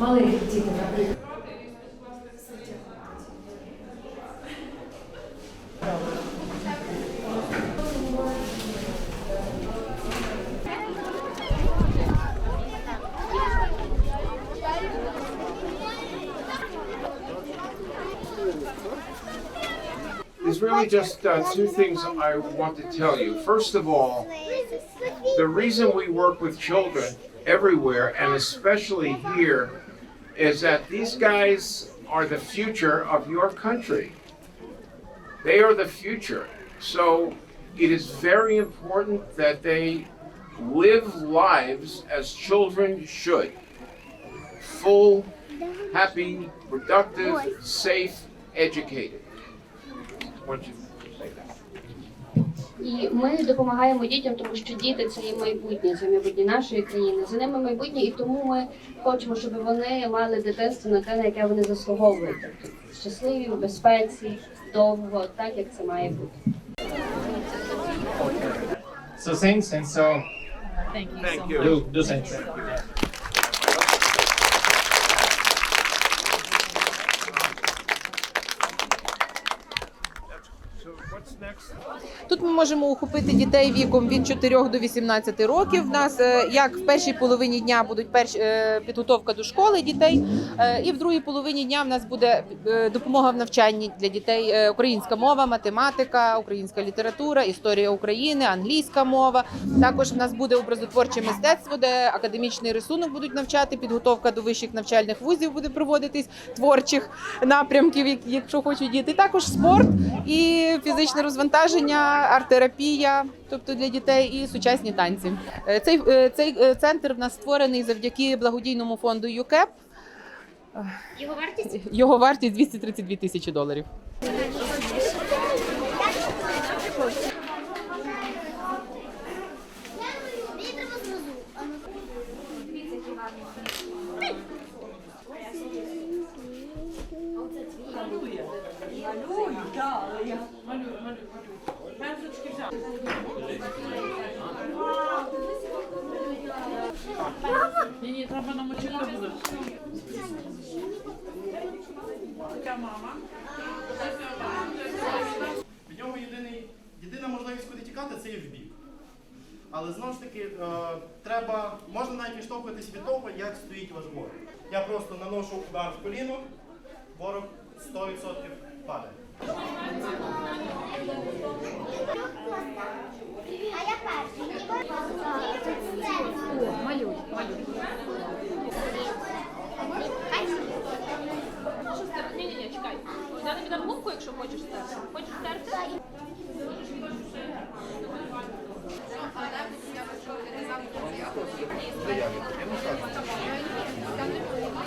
маленькі діти, наприклад. There's really just uh, two things I want to tell you. First of all, the reason we work with children everywhere, and especially here, is that these guys are the future of your country. They are the future. So it is very important that they live lives as children should full, happy, productive, safe, educated. І ми допомагаємо дітям, тому що діти це є майбутнє, це майбутнє нашої країни. За ними майбутнє, і тому ми хочемо, щоб вони мали дитинство на те, на яке вони заслуговують. Тобто щасливі, в безпеці, довго, так як це має бути. So same, same. so Thank you. do do thanks. So what's next? Тут ми можемо охопити дітей віком від 4 до 18 років. У нас е, як в першій половині дня будуть перш, е, підготовка до школи дітей, е, і в другій половині дня в нас буде допомога в навчанні для дітей. Українська мова, математика, українська література, історія України, англійська мова. Також в нас буде образотворче мистецтво, де академічний рисунок будуть навчати. Підготовка до вищих навчальних вузів буде проводитись творчих напрямків, як- якщо хочуть діти. Також спорт і фізичне розвантаження, арт-терапія, тобто для дітей, і сучасні танці. Е, Цей, е, цей е, центр в нас створений завдяки благодійному фонду ЮКЕП. Його вартість? Його вартість 232 тисячі доларів. Ні, ні, треба намочити буде. Ця мама. В нього єдиний, єдина можливість куди тікати це є в бік. Але знову ж таки, е, треба, можна навіть відштовхуватись від того, як стоїть ваш ворог. Я просто наношу удар в коліно, ворог 100% падає. А я перший. Малюй, малюй. Ні, ні, ні, чекай. Я тобі дам губку, якщо хочеш стерти. Хочеш стерти? Я